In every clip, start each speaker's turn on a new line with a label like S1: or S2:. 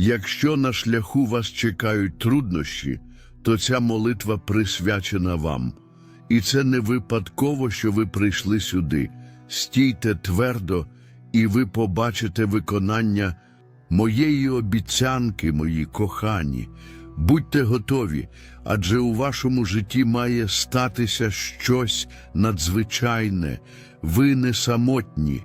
S1: Якщо на шляху вас чекають труднощі, то ця молитва присвячена вам. І це не випадково, що ви прийшли сюди. Стійте твердо, і ви побачите виконання моєї обіцянки, мої кохані. Будьте готові, адже у вашому житті має статися щось надзвичайне. Ви не самотні.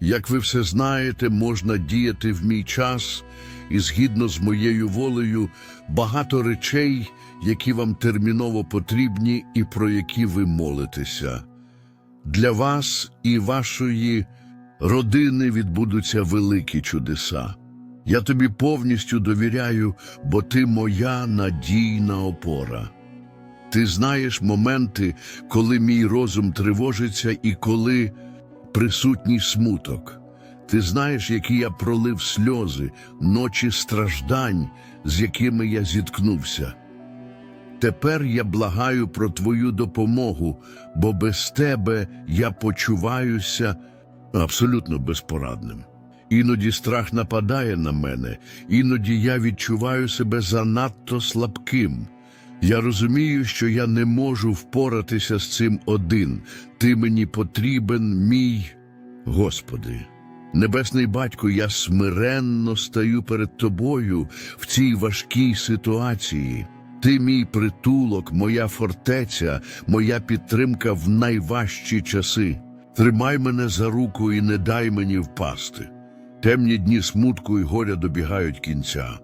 S1: Як ви все знаєте, можна діяти в мій час, і згідно з моєю волею, багато речей, які вам терміново потрібні і про які ви молитеся. Для вас і вашої родини відбудуться великі чудеса. Я тобі повністю довіряю, бо ти моя надійна опора. Ти знаєш моменти, коли мій розум тривожиться і коли присутній смуток. Ти знаєш, які я пролив сльози, ночі страждань, з якими я зіткнувся. Тепер я благаю про твою допомогу, бо без тебе я почуваюся абсолютно безпорадним. Іноді страх нападає на мене, іноді я відчуваю себе занадто слабким. Я розумію, що я не можу впоратися з цим один. Ти мені потрібен, мій Господи. Небесний батько, я смиренно стаю перед тобою в цій важкій ситуації. Ти мій притулок, моя фортеця, моя підтримка в найважчі часи. Тримай мене за руку і не дай мені впасти. Темні дні смутку і горя добігають кінця.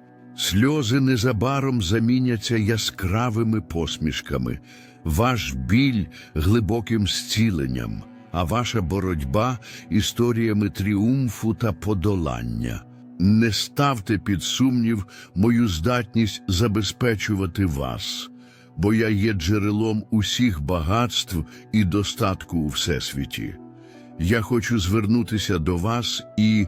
S1: сльози незабаром заміняться яскравими посмішками, ваш біль глибоким зціленням, а ваша боротьба історіями тріумфу та подолання. Не ставте під сумнів мою здатність забезпечувати вас, бо я є джерелом усіх багатств і достатку у всесвіті. Я хочу звернутися до вас і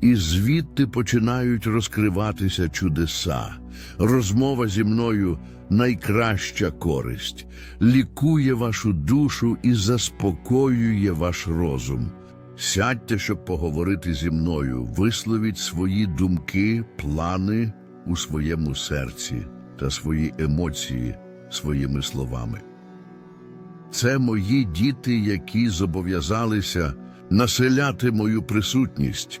S1: і звідти починають розкриватися чудеса. Розмова зі мною найкраща користь, лікує вашу душу і заспокоює ваш розум. Сядьте, щоб поговорити зі мною, висловіть свої думки, плани у своєму серці та свої емоції своїми словами. Це мої діти, які зобов'язалися населяти мою присутність,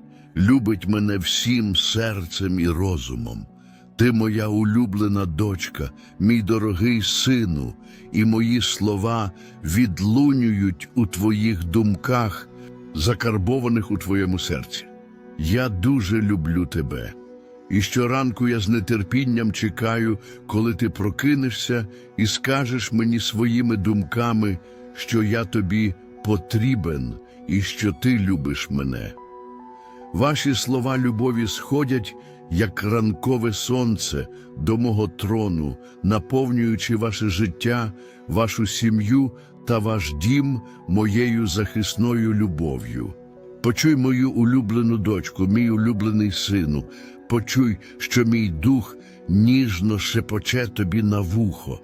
S1: любить мене всім серцем і розумом. Ти моя улюблена дочка, мій дорогий сину, і мої слова відлунюють у твоїх думках, закарбованих у твоєму серці. Я дуже люблю тебе. І щоранку я з нетерпінням чекаю, коли ти прокинешся і скажеш мені своїми думками, що я тобі потрібен і що ти любиш мене. Ваші слова любові сходять, як ранкове сонце до мого трону, наповнюючи ваше життя, вашу сім'ю та ваш дім моєю захисною любов'ю. Почуй мою улюблену дочку, мій улюблений сину, почуй, що мій дух ніжно шепоче тобі на вухо.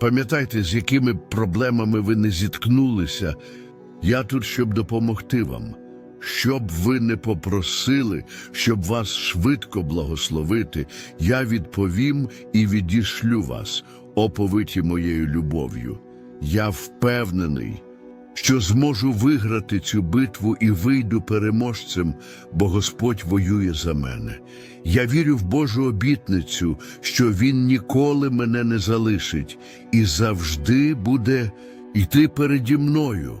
S1: Пам'ятайте, з якими проблемами ви не зіткнулися. Я тут, щоб допомогти вам. Щоб ви не попросили, щоб вас швидко благословити, я відповім і відішлю вас, оповиті моєю любов'ю. Я впевнений, що зможу виграти цю битву і вийду переможцем, бо Господь воює за мене. Я вірю в Божу обітницю, що Він ніколи мене не залишить і завжди буде йти переді мною.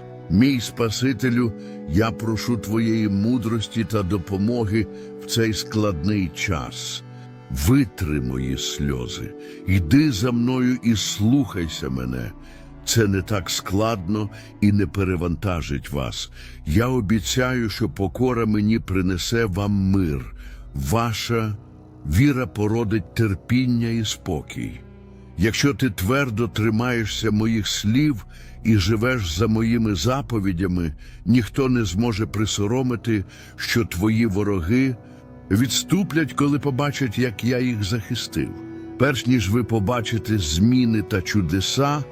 S1: Мій Спасителю, я прошу Твоєї мудрості та допомоги в цей складний час. Витри мої сльози, йди за мною і слухайся мене. Це не так складно і не перевантажить вас. Я обіцяю, що покора мені принесе вам мир. Ваша віра породить терпіння і спокій. Якщо ти твердо тримаєшся моїх слів і живеш за моїми заповідями, ніхто не зможе присоромити, що твої вороги відступлять, коли побачать, як я їх захистив. Перш ніж ви побачите зміни та чудеса,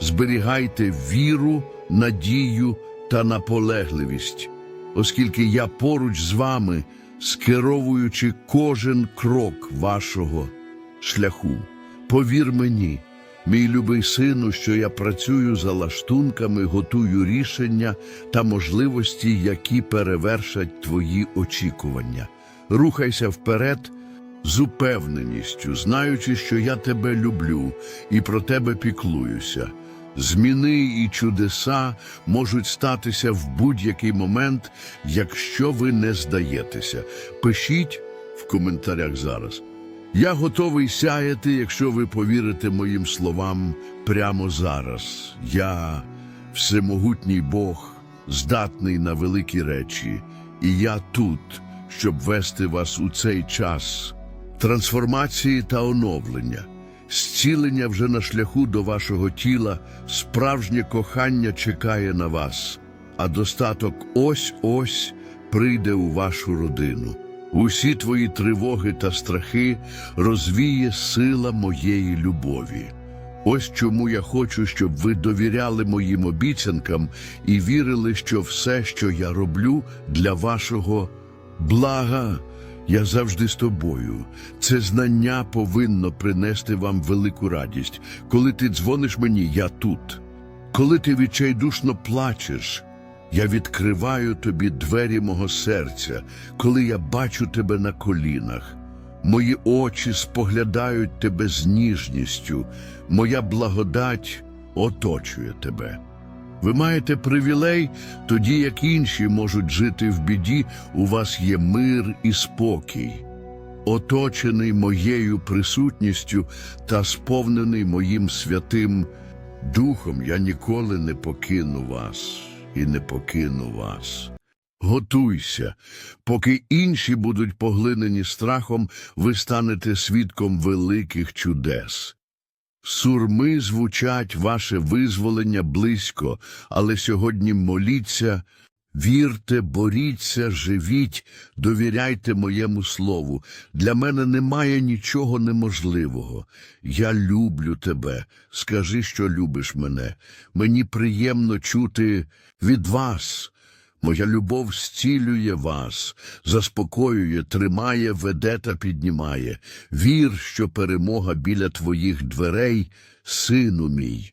S1: зберігайте віру, надію та наполегливість, оскільки я поруч з вами, скеровуючи кожен крок вашого шляху. Повір мені, мій любий сину, що я працюю за лаштунками, готую рішення та можливості, які перевершать твої очікування. Рухайся вперед з упевненістю, знаючи, що я тебе люблю і про тебе піклуюся. Зміни і чудеса можуть статися в будь-який момент, якщо ви не здаєтеся. Пишіть в коментарях зараз. Я готовий сяяти, якщо ви повірите моїм словам прямо зараз. Я всемогутній Бог, здатний на великі речі, і я тут, щоб вести вас у цей час трансформації та оновлення. Зцілення вже на шляху до вашого тіла, справжнє кохання чекає на вас, а достаток ось-ось прийде у вашу родину. Усі твої тривоги та страхи розвіє сила моєї любові. Ось чому я хочу, щоб ви довіряли моїм обіцянкам і вірили, що все, що я роблю для вашого блага, я завжди з тобою. Це знання повинно принести вам велику радість. Коли ти дзвониш мені, я тут. Коли ти відчайдушно плачеш, я відкриваю тобі двері мого серця, коли я бачу тебе на колінах. Мої очі споглядають тебе з ніжністю, моя благодать оточує тебе. Ви маєте привілей, тоді як інші можуть жити в біді, у вас є мир і спокій. Оточений моєю присутністю та сповнений моїм святим Духом, я ніколи не покину вас і не покину вас. Готуйся, поки інші будуть поглинені страхом, ви станете свідком великих чудес. Сурми звучать ваше визволення близько, але сьогодні моліться, вірте, боріться, живіть, довіряйте моєму слову. Для мене немає нічого неможливого. Я люблю тебе. Скажи, що любиш мене. Мені приємно чути від вас. Моя любов зцілює вас, заспокоює, тримає, веде та піднімає. Вір, що перемога біля твоїх дверей, сину мій.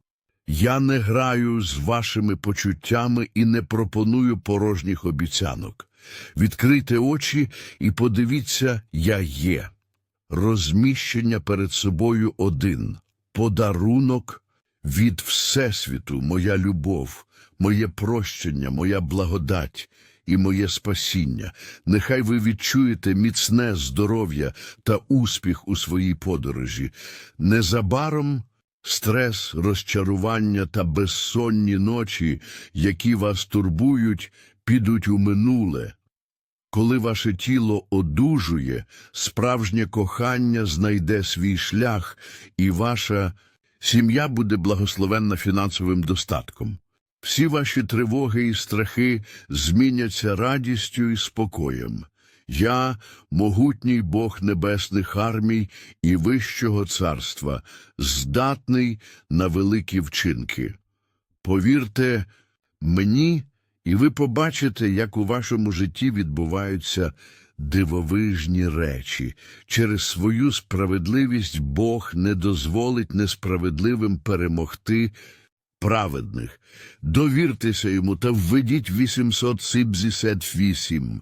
S1: Я не граю з вашими почуттями і не пропоную порожніх обіцянок. Відкрийте очі і подивіться, я є. Розміщення перед собою один. Подарунок від Всесвіту, моя любов, моє прощення, моя благодать і моє спасіння. Нехай ви відчуєте міцне здоров'я та успіх у своїй подорожі. Незабаром стрес, розчарування та безсонні ночі, які вас турбують, підуть у минуле. Коли ваше тіло одужує, справжнє кохання знайде свій шлях, і ваша сім'я буде благословенна фінансовим достатком. Всі ваші тривоги і страхи зміняться радістю і спокоєм. Я, могутній Бог небесних армій і Вищого царства, здатний на великі вчинки. Повірте мені, і ви побачите, як у вашому житті відбуваються дивовижні речі. Через свою справедливість Бог не дозволить несправедливим перемогти праведних. Довіртеся йому та введіть 878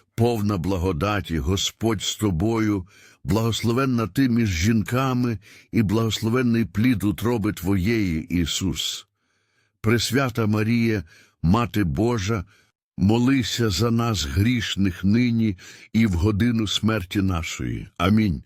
S1: повна благодаті, Господь з тобою, благословенна ти між жінками і благословенний плід утроби Твоєї, Ісус. Пресвята Марія, Мати Божа, молися за нас грішних нині і в годину смерті нашої. Амінь.